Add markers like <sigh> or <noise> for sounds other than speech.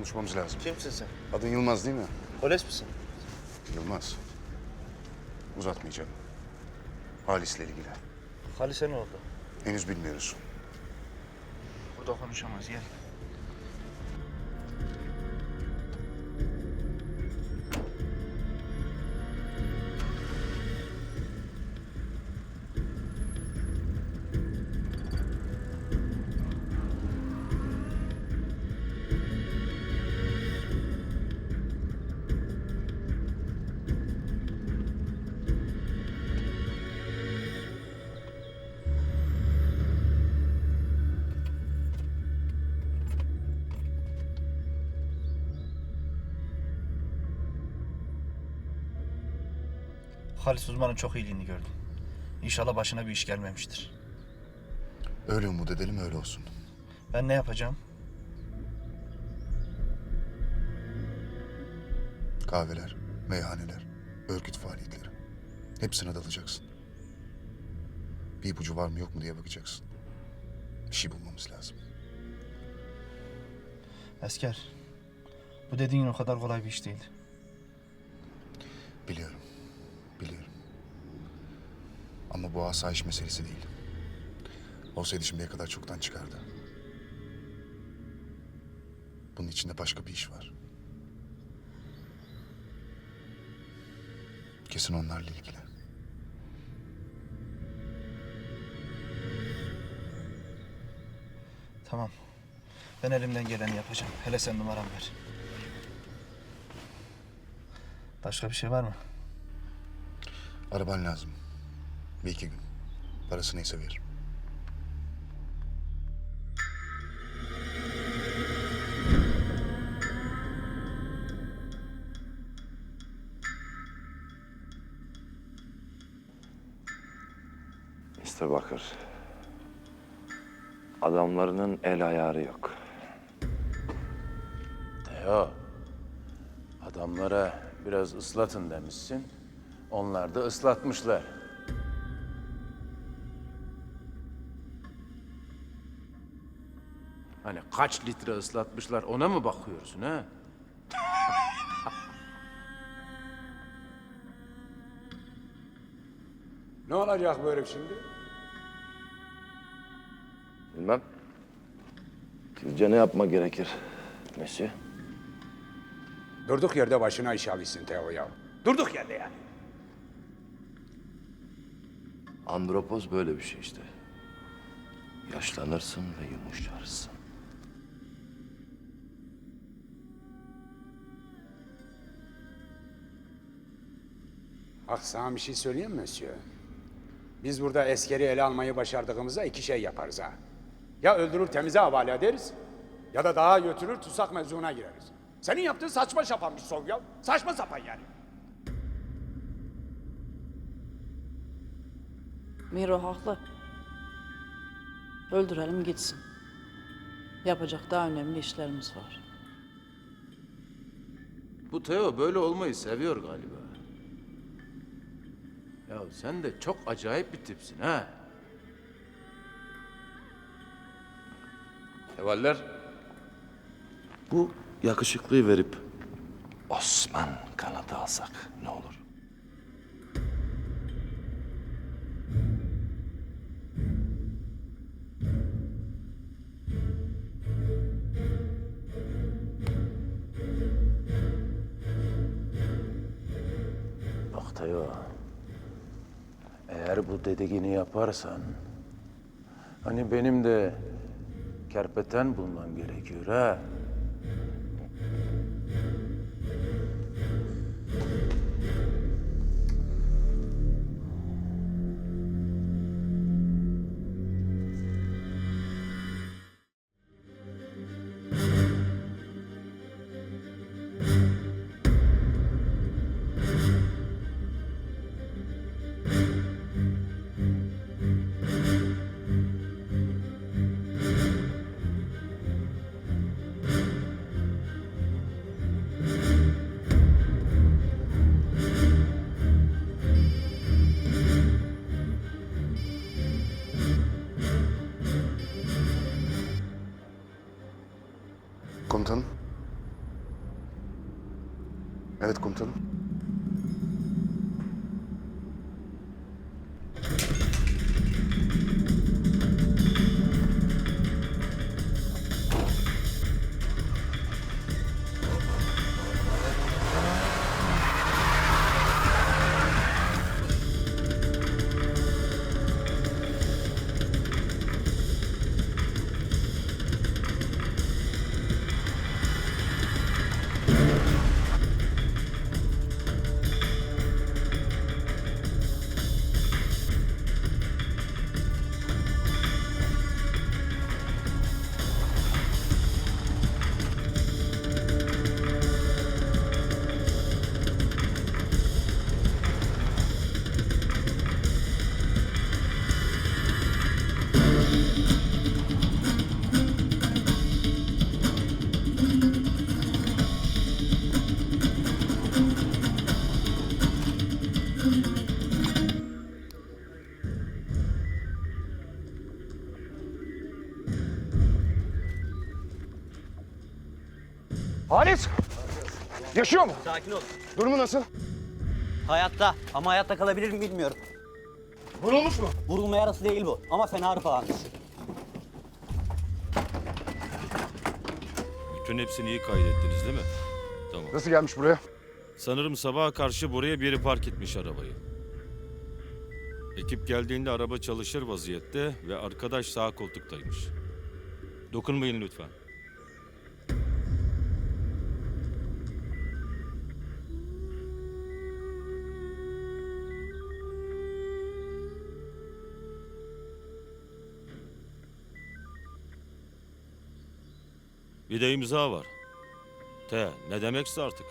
Konuşmamız lazım. Kimsin sen? Adın Yılmaz değil mi? Polis misin? Yılmaz. Uzatmayacağım. Halis'le ilgili. Halis'e ne oldu? Henüz bilmiyoruz. Burada konuşamaz gel. Halis uzmanın çok iyiliğini gördüm. İnşallah başına bir iş gelmemiştir. Öyle umut edelim öyle olsun. Ben ne yapacağım? Kahveler, meyhaneler, örgüt faaliyetleri. Hepsine dalacaksın. Bir ipucu var mı yok mu diye bakacaksın. Bir şey bulmamız lazım. Asker. Bu dediğin o kadar kolay bir iş değil. Biliyorum. Biliyorum. Ama bu asayiş meselesi değil. Olsaydı şimdiye kadar çoktan çıkardı. Bunun içinde başka bir iş var. Kesin onlarla ilgili. Tamam. Ben elimden geleni yapacağım. Hele sen numaramı ver. Başka bir şey var mı? Araban lazım. Bir iki gün. Parası neyse veririm. Mr. Bakır. Adamlarının el ayarı yok. Teo, adamlara biraz ıslatın demişsin. Onlar da ıslatmışlar. Hani kaç litre ıslatmışlar ona mı bakıyorsun ha? <laughs> Ne olacak böyle şimdi? Bilmem. Sizce ne yapma gerekir? Mesih? Durduk yerde başına iş alışsın Teo ya. Durduk yerde yani. Andropoz böyle bir şey işte. Yaşlanırsın ve yumuşarsın. Bak sana bir şey söyleyeyim mi Monsieur? Biz burada eskeri ele almayı başardığımızda iki şey yaparız ha. Ya öldürür temize havale ederiz ya da daha götürür tutsak mevzuna gireriz. Senin yaptığın saçma sapan bir şov ya. Saçma sapan yani. Miro haklı. Öldürelim gitsin. Yapacak daha önemli işlerimiz var. Bu Teo böyle olmayı seviyor galiba. Ya sen de çok acayip bir tipsin ha. Sevaller. Bu yakışıklıyı verip Osman kanadı alsak ne olur? Teo, eğer bu dediğini yaparsan, hani benim de kerpeten bulmam gerekiyor ha. Komutanım. Evet komutanım. Halis! Yaşıyor mu? Sakin ol. Durumu nasıl? Hayatta ama hayatta kalabilir mi bilmiyorum. Vurulmuş mu? Vurulma yarası değil bu ama fena ağrı falandır. Bütün hepsini iyi kaydettiniz değil mi? Tamam. Nasıl gelmiş buraya? Sanırım sabaha karşı buraya biri park etmiş arabayı. Ekip geldiğinde araba çalışır vaziyette ve arkadaş sağ koltuktaymış. Dokunmayın lütfen. Bir de imza var. T ne demekse artık.